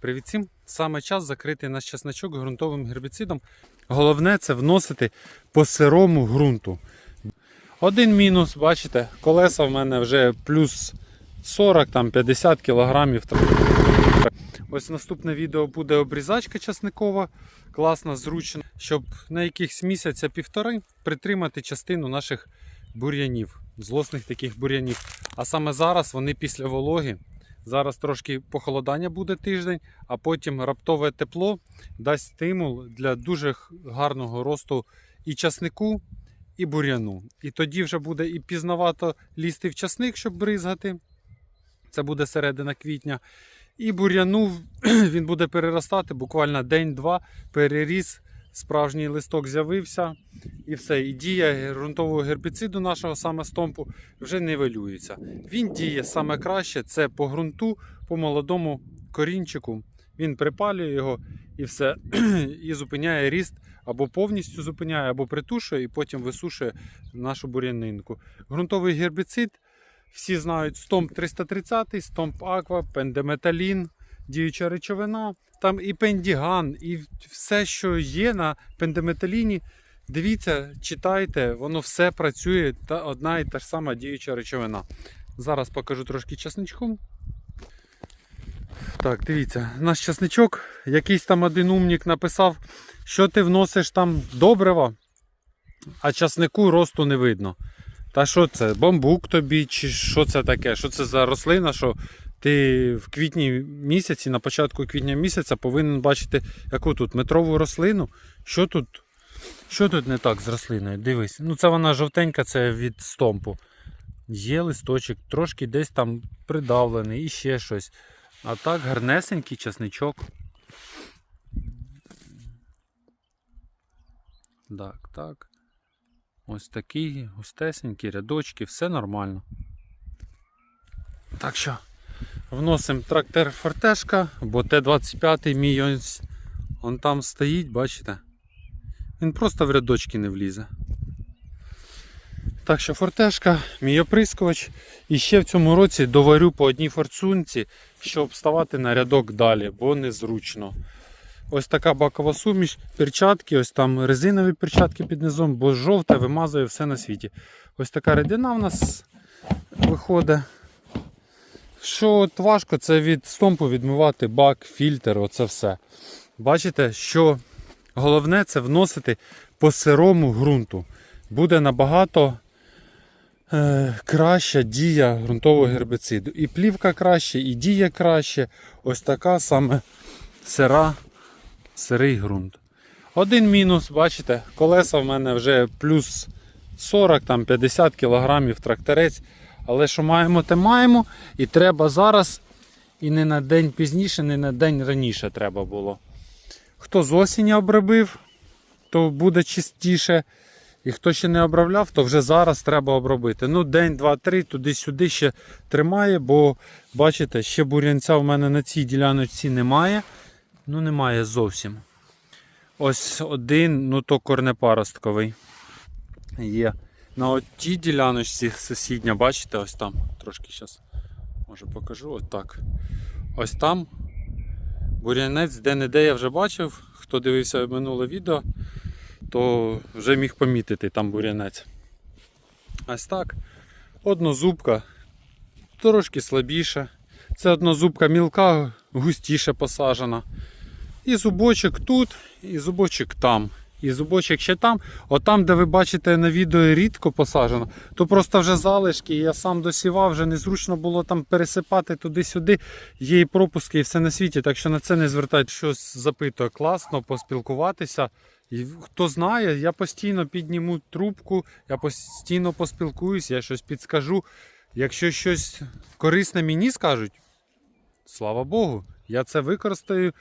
Привіт всім! Саме час закрити наш часничок ґрунтовим гербіцидом. Головне це вносити по сирому ґрунту. Один мінус, бачите, колеса в мене вже плюс 40-50 кілограмів. Ось наступне відео буде обрізачка часникова. Класно, зручно, щоб на якихось місяця півтори притримати частину наших бур'янів, злосних таких бур'янів. А саме зараз вони після вологи. Зараз трошки похолодання буде тиждень, а потім раптове тепло дасть стимул для дуже гарного росту і часнику, і бур'яну. І тоді вже буде і пізнавато лізти в часник, щоб бризгати. Це буде середина квітня. І бур'яну він буде переростати буквально день-два, переріс, справжній листок з'явився, і все. І дія ґрунтового гербіциду нашого саме стомпу вже нивелюється. Він діє саме краще це по ґрунту, по молодому корінчику. Він припалює його і все, і зупиняє ріст або повністю зупиняє, або притушує, і потім висушує нашу бур'янинку. Ґрунтовий гербіцид. Всі знають стомп 330, стомп аква, пендеметалін, діюча речовина. Там і пендіган, і все, що є на пендеметаліні. Дивіться, читайте, воно все працює, та одна і та ж сама діюча речовина. Зараз покажу трошки часничком. Так, дивіться, наш часничок, якийсь там один умник написав, що ти вносиш там добрива, а часнику росту не видно. Та що це? Бамбук тобі, чи що це таке? Що це за рослина? Що ти в квітні місяці, на початку квітня місяця повинен бачити яку тут метрову рослину? Що тут? Що тут не так з рослиною? Дивись. Ну це вона жовтенька, це від стомпу. Є листочок, трошки десь там придавлений і ще щось. А так гарнесенький часничок. Так, так. Ось такі густесенькі рядочки, все нормально. Так що вносимо трактор фортешка, бо Т-25 мій он там стоїть, бачите? Він просто в рядочки не влізе. Так що фортешка, мій оприскувач. І ще в цьому році доварю по одній форсунці, щоб вставати на рядок далі, бо незручно. Ось така бакова суміш, перчатки, ось там резинові перчатки під низом, бо жовте вимазує все на світі. Ось така рідина в нас виходить. Що от важко, це від стомпу відмивати бак, фільтр, оце все. Бачите, що головне це вносити по сирому ґрунту. Буде набагато е, краща дія ґрунтового гербіциду. І плівка краще, і дія краще. Ось така саме сира сирий ґрунт. Один мінус, бачите, колеса в мене вже плюс 40-50 кілограмів тракторець. Але що маємо, те маємо. І треба зараз, і не на день пізніше, не на день раніше треба було. Хто з осені обробив, то буде чистіше. І хто ще не обробляв, то вже зараз треба обробити. Ну, день, два, три, туди-сюди ще тримає, бо бачите, ще бурянця в мене на цій діляночці немає. Ну, немає зовсім. Ось один, ну то корнепаростковий є. На тій діляночці сусідня, бачите, ось там. Трошки зараз може покажу. Ось так. Ось там бурянець де-не-де я вже бачив. Хто дивився минуле відео, то вже міг помітити там бурянець. Ось так. Однозубка трошки слабіше. Це однозубка мілка, густіше посаджена. І зубочок тут, і зубочок там. І зубочок ще там. От там, де ви бачите на відео рідко посаджено, то просто вже залишки. Я сам досівав, вже незручно було там пересипати туди-сюди. Є і пропуски, і все на світі. Так що на це не звертайте. Щось запитує. Класно поспілкуватися. І хто знає, я постійно підніму трубку, я постійно поспілкуюсь, я щось підскажу. Якщо щось корисне мені скажуть, слава Богу, я це використаю.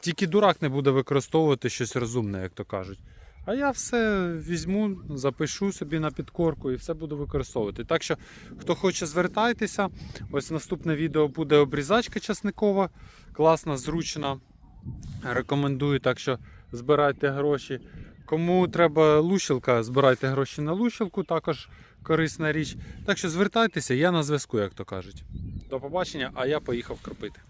Тільки дурак не буде використовувати щось розумне, як то кажуть. А я все візьму, запишу собі на підкорку і все буду використовувати. Так що, хто хоче, звертайтеся. Ось наступне відео буде обрізачка часникова. Класна, зручна. Рекомендую, так що збирайте гроші. Кому треба лущилка, збирайте гроші на лущилку, також корисна річ. Так що звертайтеся, я на зв'язку, як то кажуть. До побачення, а я поїхав кропити.